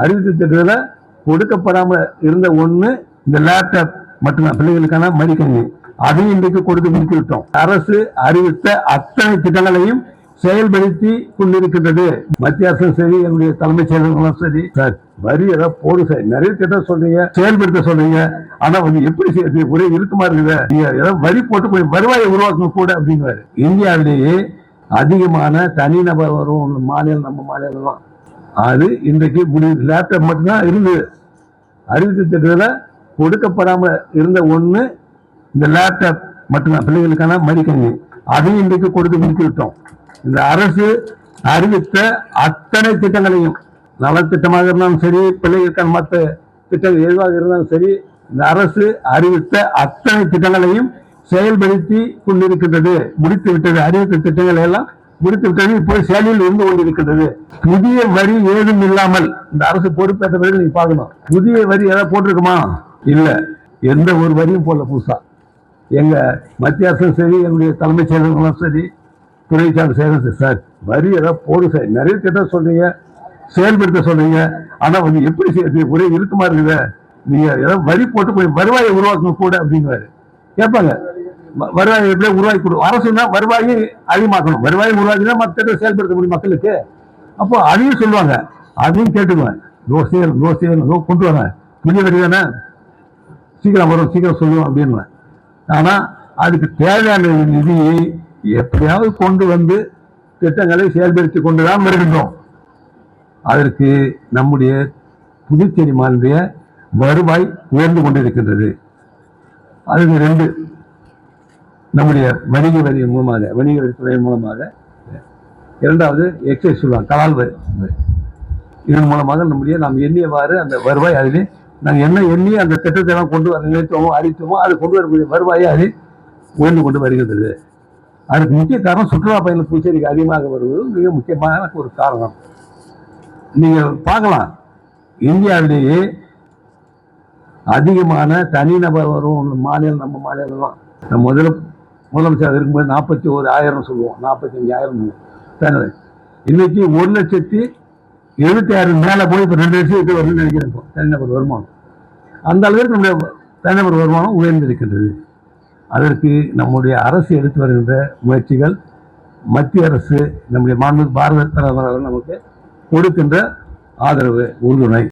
அறிவித்திருக்கிறத கொடுக்கப்படாமல் இருந்த ஒண்ணு இந்த லேப்டாப் மற்றும் பிள்ளைகளுக்கான மடிக்கணி அதையும் இன்றைக்கு கொடுத்து முடித்து விட்டோம் அரசு அறிவித்த அத்தனை திட்டங்களையும் செயல்படுத்தி கொண்டிருக்கின்றது. மத்திய அரசும் சரி என்னுடைய தலைமைச் செயலர்களும் சரி. சார் வரி ஏதாவது போடு சார். நிறைய திட்டம் சொல்றீங்க செயல்படுத்த சொல்றீங்க. ஆனா வந்து எப்படி செய்யறது ஒரே இருக்குமா இருக்குது? நீங்க ஏதாவது வரி போட்டு கொஞ்சம் வருவாயை உருவாக்கணும் கூட அப்படிங்கிறாரு. இந்தியாவிலேயே அதிகமான தனிநபர் வரும் மாநிலம் நம்ம மாநிலம் தான் அது இன்றைக்கு முடிவு லேப்டாப் மட்டும்தான் இருந்தது திட்டத்தில் கொடுக்கப்படாமல் இருந்த ஒன்று இந்த லேப்டாப் மட்டும்தான் பிள்ளைகளுக்கான மடிக்கணினி. அதையும் இன்றைக்கு கொடுத்து முடித்து விட்டோம் இந்த அரசு அறிவித்த அத்தனை திட்டங்களையும் நலத்திட்டமாக இருந்தாலும் சரி பிள்ளைகளுக்கான மற்ற திட்டங்கள் எதுவாக இருந்தாலும் சரி இந்த அரசு அறிவித்த அத்தனை திட்டங்களையும் செயல்படுத்தி கொண்டிருக்கின்றது முடித்து விட்டது அறிவித்த திட்டங்களை எல்லாம் விடுத்து விட்டது போய் செயலில் இருந்து கொண்டிருக்கிறது புதிய வரி ஏதும் இல்லாமல் இந்த அரசு பொறுப்பேற்ற பிறகு நீங்க பார்க்கணும். புதிய வரி ஏதாவது போட்டிருக்குமா? இல்ல. எந்த ஒரு வரியும் போடல புதுசா. எங்க மத்திய அரசும் சரி என்னுடைய தலைமைச் செயலர்களும் சரி துணை சார்ந்த செயலர் சார் வரி ஏதாவது போடு சார். நிறைய திட்டம் சொல்றீங்க செயல்படுத்த சொல்றீங்க. ஆனா வந்து எப்படி செய்யறது ஒரே இருக்குமா இருக்குது. நீங்க ஏதாவது வரி போட்டு கொஞ்சம் வருவாயை உருவாக்கணும் கூட அப்படிங்கிறாரு கேட்பாங்க. வருவாய் எப்படியே உருவாக்கி கொடு. அரசுனா வருவாயை அதிகமாக்கணும் வருவாயை உருவாக்கினா மற்ற செயல்படுத்த முடியும் மக்களுக்கு. அப்போ அதையும் சொல்லுவாங்க. அதையும் கேட்டுக்குவேன் தோசை தோசை கொண்டு வரேன் புரிய வரி தானே? சீக்கிரம் வரும் சீக்கிரம் சொல்லுவோம் அப்படின்னு ஆனால் அதுக்கு தேவையான நிதியை எப்படியாவது கொண்டு வந்து திட்டங்களை செயல்படுத்தி கொண்டுதான் வருகின்றோம். அதற்கு நம்முடைய புதுச்சேரி மாநில வருவாய் உயர்ந்து கொண்டிருக்கின்றது. அதுக்கு ரெண்டு. நம்முடைய வணிக வரி மூலமாக வணிக வரித்துறை மூலமாக இரண்டாவது எக்ஸைஸ் சொல்லுவாங்க கலால் வரி. இதன் மூலமாக நம்முடைய நாம் எண்ணியவாறு அந்த வருவாய் அதிலே நாங்கள் என்ன எண்ணி அந்த திட்டத்தை எல்லாம் கொண்டு வர நினைத்தோமோ அறிவித்தோமோ அது கொண்டு வரக்கூடிய வருவாயை அது உயர்ந்து கொண்டு வருகின்றது. அதுக்கு முக்கிய காரணம் சுற்றுலா பயணிகள் புதுச்சேரிக்கு அதிகமாக வருவது மிக முக்கியமான ஒரு காரணம். நீங்கள் பார்க்கலாம் இந்தியாவிலேயே அதிகமான தனிநபர் வரும் மாநிலம் நம்ம மாநிலம் தான் நம்ம முதல்ல முதலமைச்சர் இருக்கும்போது நாற்பத்தி ஒரு ஆயிரம் சொல்லுவோம். நாற்பத்தி அஞ்சாயிரம் தனது. இன்னைக்கு ஒரு லட்சத்தி எழுபத்தி ஆயிரம் மேலே போய் இப்போ ரெண்டு லட்சத்துக்கு வரும்னு நினைக்கிறேன் இப்போ. தனிநபர் வருமானம். அந்த அளவிற்கு நம்முடைய தனிநபர் வருமானம் உயர்ந்திருக்கின்றது. அதற்கு நம்முடைய அரசு எடுத்து வருகின்ற முயற்சிகள் மத்திய அரசு நம்முடைய மாநில பாரத தலைவர் நமக்கு கொடுக்கின்ற ஆதரவு உறுதுணை.